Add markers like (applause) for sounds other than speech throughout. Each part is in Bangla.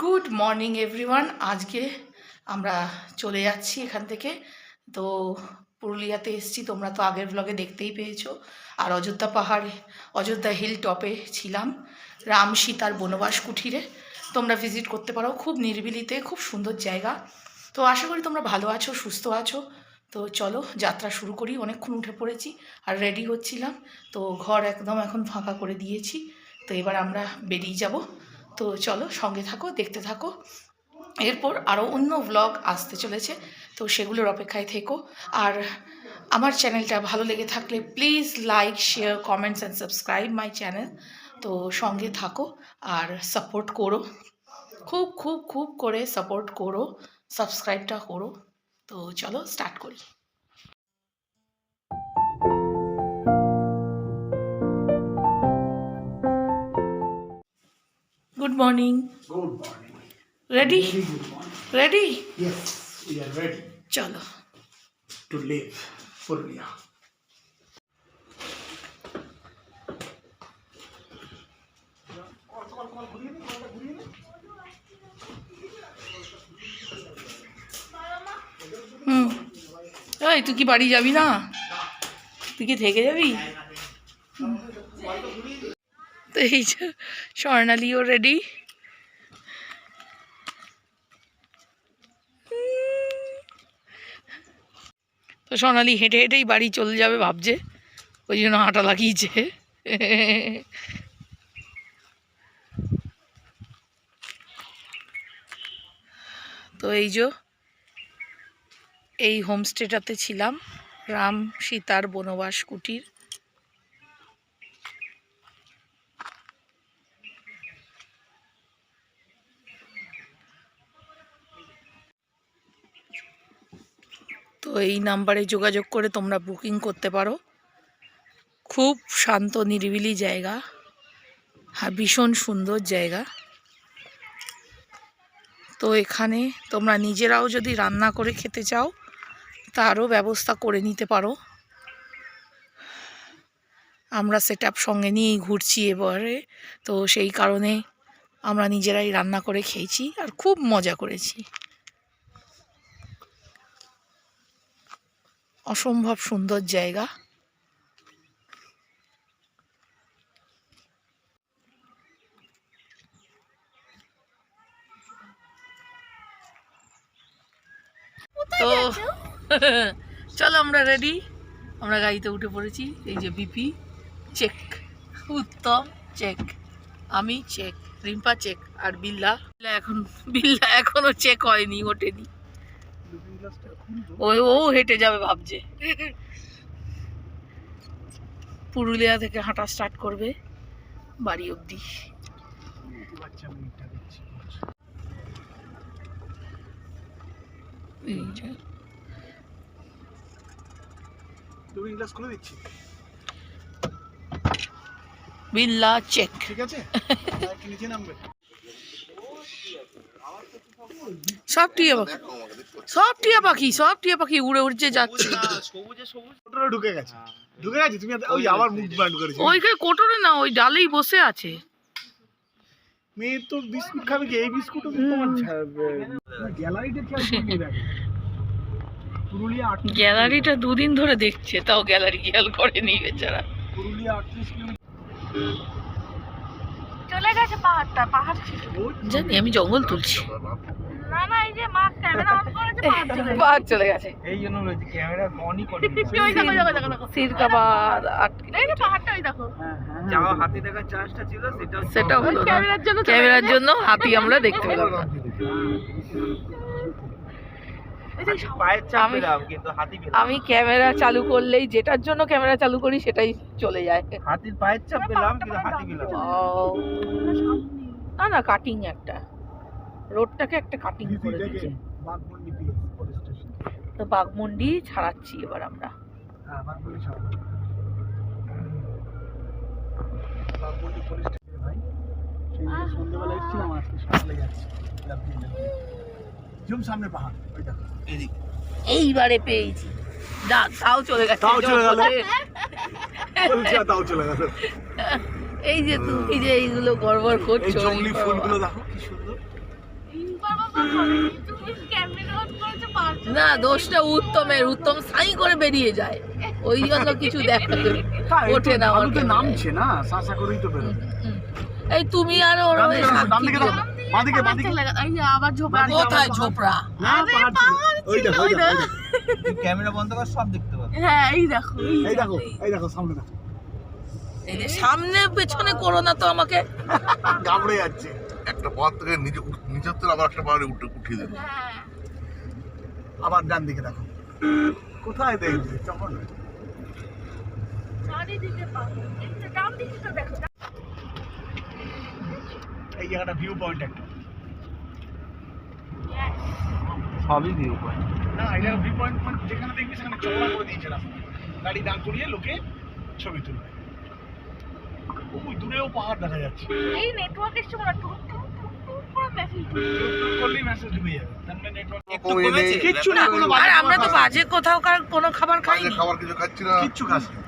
গুড মর্নিং এভরিওয়ান আজকে আমরা চলে যাচ্ছি এখান থেকে। তো পুরুলিয়াতে এসেছি। তোমরা তো আগের ব্লগে দেখতেই পেয়েছ। আর অযোধ্যা পাহাড়ে, অযোধ্যা হিল টপে ছিলাম। রাম সীতার বনবাস কুঠিরে। তোমরা ভিজিট করতে পারো। খুব নির্বিলিতে, খুব সুন্দর জায়গা। তো আশা করি তোমরা ভালো আছো, সুস্থ আছো। তো চলো, যাত্রা শুরু করি। অনেকক্ষণ উঠে পড়েছি আর রেডি হচ্ছিলাম। তো ঘর একদম এখন ফাঁকা করে দিয়েছি। তো এবার আমরা বেরিয়ে যাব। তো চলো সঙ্গে থাকো, দেখতে থাকো। এরপর আরও অন্য ব্লগ আসতে চলেছে, তো সেগুলোর অপেক্ষায় থেকো। আর আমার চ্যানেলটা ভালো লেগে থাকলে please like share comments and subscribe my channel তো সঙ্গে থাকো আর সাপোর্ট করো। খুব খুব খুব করে সাপোর্ট করো সাবস্ক্রাইবটা করো। তো চলো স্টার্ট করি। Good morning Good morning. Ready Very good morning. Ready Yes, we are ready চলো to leave Purulia. হুম এই তুই কি বাড়ি যাবি না তুই কি থেকে যাবি হুম। তো এই যে স্বর্ণালীও রেডি তো স্বর্ণালী হেঁটে হেঁটেই বাড়ি চলে যাবে ভাবছে, ওই জন্য হাঁটা লাগিয়েছে। তো এই যে এই হোমস্টেটাতে ছিলাম, রাম, সীতার, বনবাস, কুটির। এই নাম্বারে যোগাযোগ করে তোমরা বুকিং করতে পারো। খুব শান্ত, নিরিবিলি জায়গা। হ্যাঁ ভীষণ সুন্দর জায়গা। তো এখানে তোমরা নিজেরাও যদি রান্না করে খেতে চাও, তারও ব্যবস্থা করে নিতে পারো। আমরা সেট সঙ্গে নিয়েই ঘুরছি এবারে। তো সেই কারণে আমরা নিজেরাই রান্না করে খেয়েছি আর খুব মজা করেছি। অসম্ভব সুন্দর জায়গা। তো (laughs) চলো আমরা রেডি আমরা গাড়িতে উঠে পড়েছি। এই যে বিপি চেক উত্তম চেক আমি চেক রিম্পা চেক আর বিল্লা। বিল্লা এখন বিল্লা এখনও চেক হয়নি ওঠেনি। ওই ও হেঁটে যাবে ভাবছে। পুরুলিয়া থেকে হাঁটা স্টার্ট করবে বাড়ি অবধি। দিচ্ছি। বিল্লা চেক ঠিক আছে? (laughs) নিচে নামবে। সব টিয়া পাখি। সব টিয়া পাখি সব টিয়া পাখি উড়ে উড়ছে যাচ্ছে। ঢুকে গেছে। ঢুকে গেছে? তুমি ওই আবার মুখ ব্যান্ড করেছ ওইখানে কোটরে না ওই ডালেই বসে আছে। মেয়ে তো বিস্কুট খাবে কি? এই বিস্কুটও তোমার গ্যালারিটা খেয়াল পুরুলিয়া গ্যালারিটা দুদিন ধরে দেখছে তাও গ্যালারি খেয়াল করেনি বেচারা। পুরুলিয়া আটত্রিশ কিলোমিটার চলে গেছে পাহাড়টা পাহাড় ছিল। জানি আমি জঙ্গল তুলছি। না না এই যে মা ক্যামেরা অন করেছে পাহাড় চলে গেছে। পাহাড় চলে গেছে। এই জন্য বলেছি ক্যামেরা অনই করে ওই দেখো দেখো দেখো। দেখো সিরকাবাদ আটকে এই যে পাহাড়টা ওই দেখো। যাও হাতি দেখার চার্জটা ছিল সেটা সেটা হলো ক্যামেরার জন্য ক্যামেরার জন্য হাতি আমরা দেখতে পেলাম না এই যে পায়ের চাপ আমি- পেলাম, কিন্তু হাতি আমি ক্যামেরা চালু করলেই যেটার জন্য ক্যামেরা চালু করি সেটাই চলে যায়। হাতির পায়ের চাপ পেলাম কিন্তু হাতি পেলাম না। না। কাটিং একটা। রোডটাকে একটা কাটিং করে দিয়েছে। বাঘমুন্ডি পুলিশ স্টেশন তো বাঘমুন্ডি ছাড়াচ্ছি এবার আমরা। হ্যাঁ সন্ধ্যেবেলা এসেছিলাম আজকে সকালে যাচ্ছি। জুম সামনে পাহাড় ওই দেখো। এইবারে পেয়েছি। তাও চলে গেছে। তাও চলে গেল। তাও চলে গেল। এই যে তুমি যে এইগুলো গড়বড় এই করছ জঙ্গলি এই ফুলগুলো দেখো কি সুন্দর। না দোষটা উত্তমের। উত্তম সাই করে বেরিয়ে যায়। ওই জন্য কিছু দেখা ওঠে না আলুতে নামছে না শাসা করেই তো বেরোবে। এই তুমি আর ওর বাঁদিকে বাঁদিকে। এই আবার ঝোপা কোথায় ঝোপড়া। না পাহাড় ওই দেখো ওই দেখো, ক্যামেরা বন্ধ কর সব দেখতে পাবে। হ্যাঁ এই দেখো এই দেখো এই দেখো সামনে দেখো। এই যে সামনে পেছনে করো না তো আমাকে। গাবড়ে যাচ্ছে। একটা পাহাড় থেকে নিচে উঠ- নিচের থেকে আবার একটা পাহাড়ে উঠে উঠিয়ে দিল হ্যাঁ। আবার ডান দিকে দেখো। কোথায় দেখবে? তখন চারিদিকে যে ডান দিকে তো দেখো এই জায়গাটা ভিউ পয়েন্ট একটা। সবই ভিউ পয়েন্ট না এই জায়গা ভিউ পয়েন্ট মানে যেখানে দেখবি সেখানে চওড়া করে দিয়েছে রাস্তা। গাড়ি দাঁড় করিয়ে লোকে ছবি তুলবে। ওই দূরেও পাহাড় দেখা যাচ্ছে। এই নেটওয়ার্ক এসছে মানে টুক টুক মানে কিচ্ছু না। কোনো আর আমরা তো বাজে কোথাও কার- কোনো খাবার খাই খাবার কিছু খাচ্ছি না। কিচ্ছু। আসলে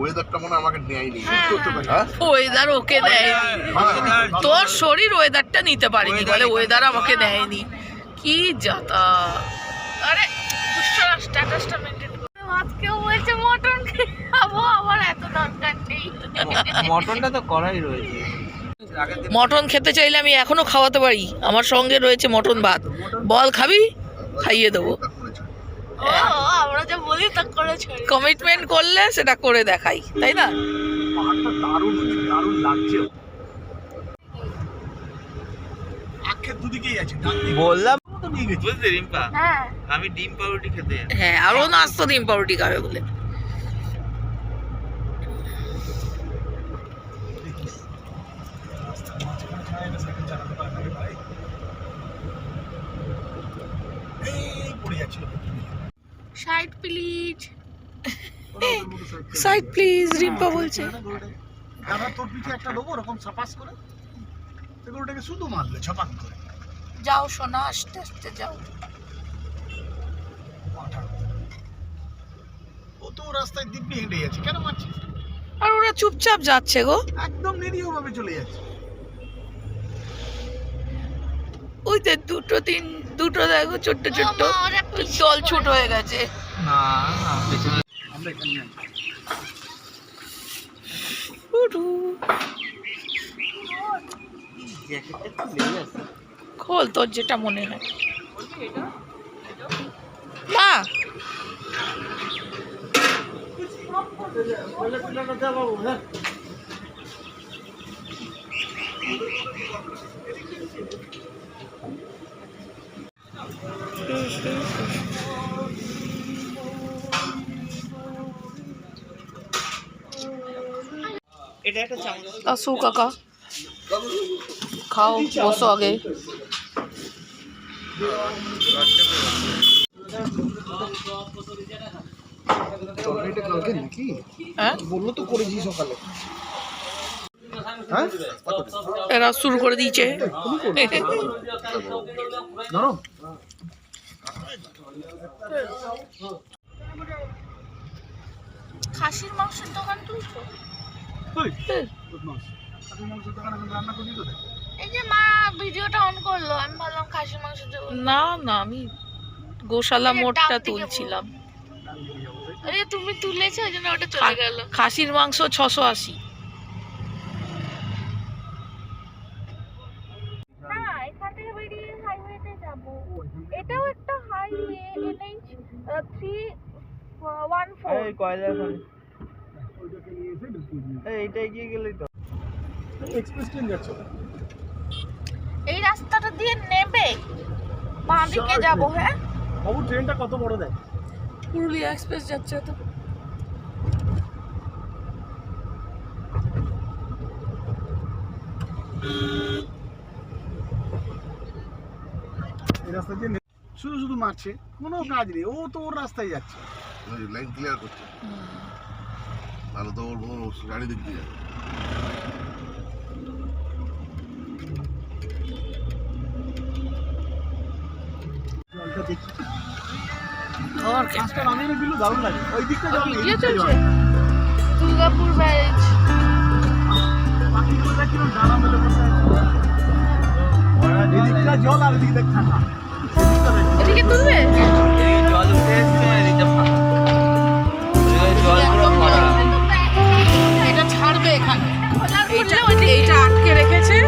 ওয়েদারটা মনে আমাকে নেয়নি করতে পারি হ্যাঁ ওয়েদার ওকে দেয় তোর শরীর ওয়েদারটা নিতে পারিনি বলে ওয়েদার আমাকে দেয়নি। কি যাতা। আরে দুশোরা স্ট্যাটাসটা মেনটেন আজকেও বলছে মটন খাব আমার এত দরকার নেই। মটনটা তো করাই রয়েছে। মটন খেতে চাইলে আমি এখনও খাওয়াতে পারি। আমার সঙ্গে রয়েছে মটন ভাত। বল খাবি? খাইয়ে দেবো। আমরা যা বলি তা করে ছড়ি কমিটমেন্ট করলে সেটা করে দেখাই তাই না? পাহাড়টা দারুণ দারুণ লাগছে আখের দুদিকেই আছে বললাম হ্যাঁ। আমি ডিম পাউরুটি খেতে। হ্যাঁ আরও নাস্তো ডিম পাউরুটি খাবে বলে। Side please side please Rimpa বলছে। দাদা তোর পিঠে একটা দেবো ওরকম সাপাস করে। তো গরুটাকে শুধু মারলে ছপাক করে। যাও সোনা আস্তে আস্তে যাও। ও তো রাস্তায় দিব্যি হেঁটে যাচ্ছে। কেন মারছিস? আর ওরা চুপচাপ যাচ্ছে গো। একদম নিরীহ ভাবে চলে যাচ্ছে। ওই যে দুটো তিন দুটো দেখো ছোট্ট ছোট্ট। জল ছোট হয়ে। গেছে। খোল তোর যেটা মনে হয়। মা! এটা আসু কাকা খাও বসো আগে এরা শুরু করে দিয়েছে। খাসির মাংসের দোকান তুলছো? এখন রান্না করবি তো এই যে মা ভিডিওটা অন করল আমি ভাবলাম না না আমি গোশালা ডাক তুলছিলাম। আরে তুমি তুলেছো ওই জন্য ওটা চলে গেল। খাসির মাংস ছশো আশি। না এখান থেকে বেরিয়ে হাইওয়েতে যাব। এটাও একটা highway NH three one four এই কয়লা খালি ওইটাকে নিয়ে এসে ঢুকিয়ে দিই। এই এইটা এগিয়ে গেলেই তো। এক্সপ্রেস ট্রেন যাচ্ছে। এই রাস্তাটা দিয়ে নেবে? বাঁ দিকে যাব হ্যাঁ? বাবু ট্রেনটা কত বড় দেখ। পুরুলিয়া এক্সপ্রেস যাচ্ছে তো এই রাস্তা দিয়ে শুধু শুধু মারছে কোনো কাজ নেই। ও তো ওর রাস্তায় যাচ্ছে। লাইন ক্লিয়ার করছে। তাহলে তো ওর বোন গাড়ি দেখতে যাবে। দুর্গাপুর ব্যারেজ। জল আর এদিকে তুলবে? এইটা আটকে রেখেছে।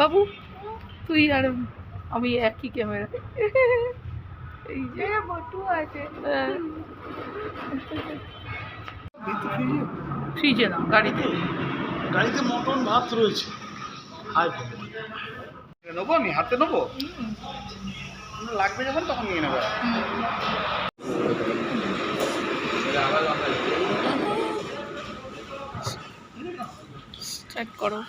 বাবু তুই আর আমি একই ক্যামেরা এই যে। আছে। হ্যাঁ। ফ্রিজে গাড়িতে। গাড়িতে রয়েছে। নেব আমি হাতে নেব? লাগবে যখন তখন নিয়ে নেব। করো।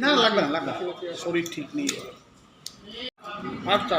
না লাগবে না লাগবে শরীর ঠিক নেই। আচ্ছা।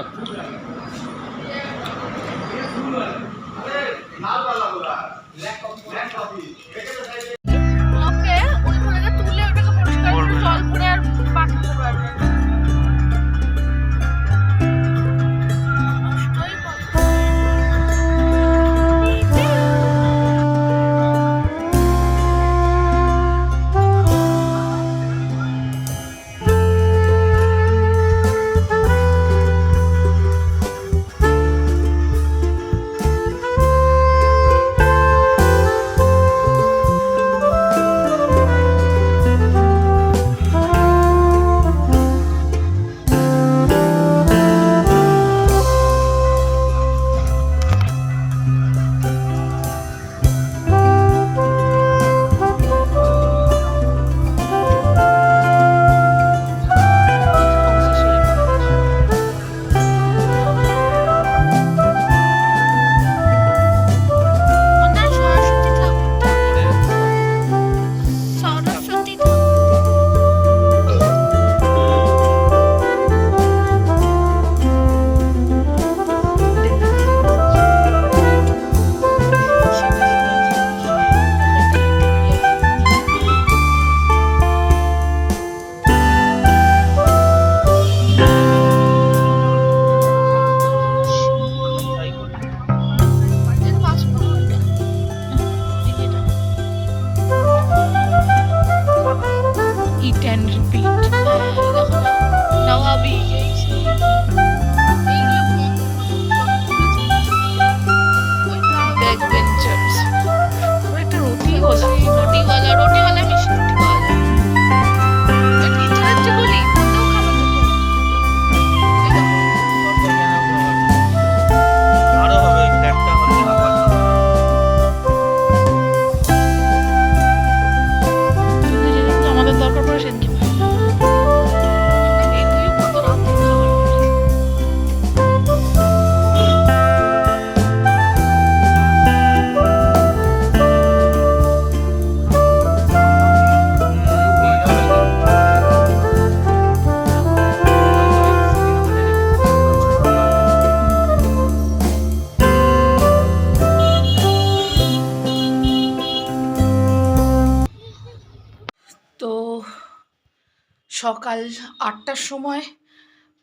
সকাল আটটার সময়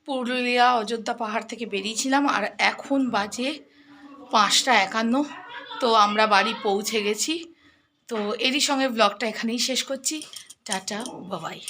পুরুলিয়া অযোধ্যা পাহাড় থেকে বেরিয়েছিলাম আর এখন বাজে পাঁচটা একান্ন। তো আমরা বাড়ি পৌঁছে গেছি। তো এরই সঙ্গে ব্লগটা এখানেই শেষ করছি। টাটা বাবাই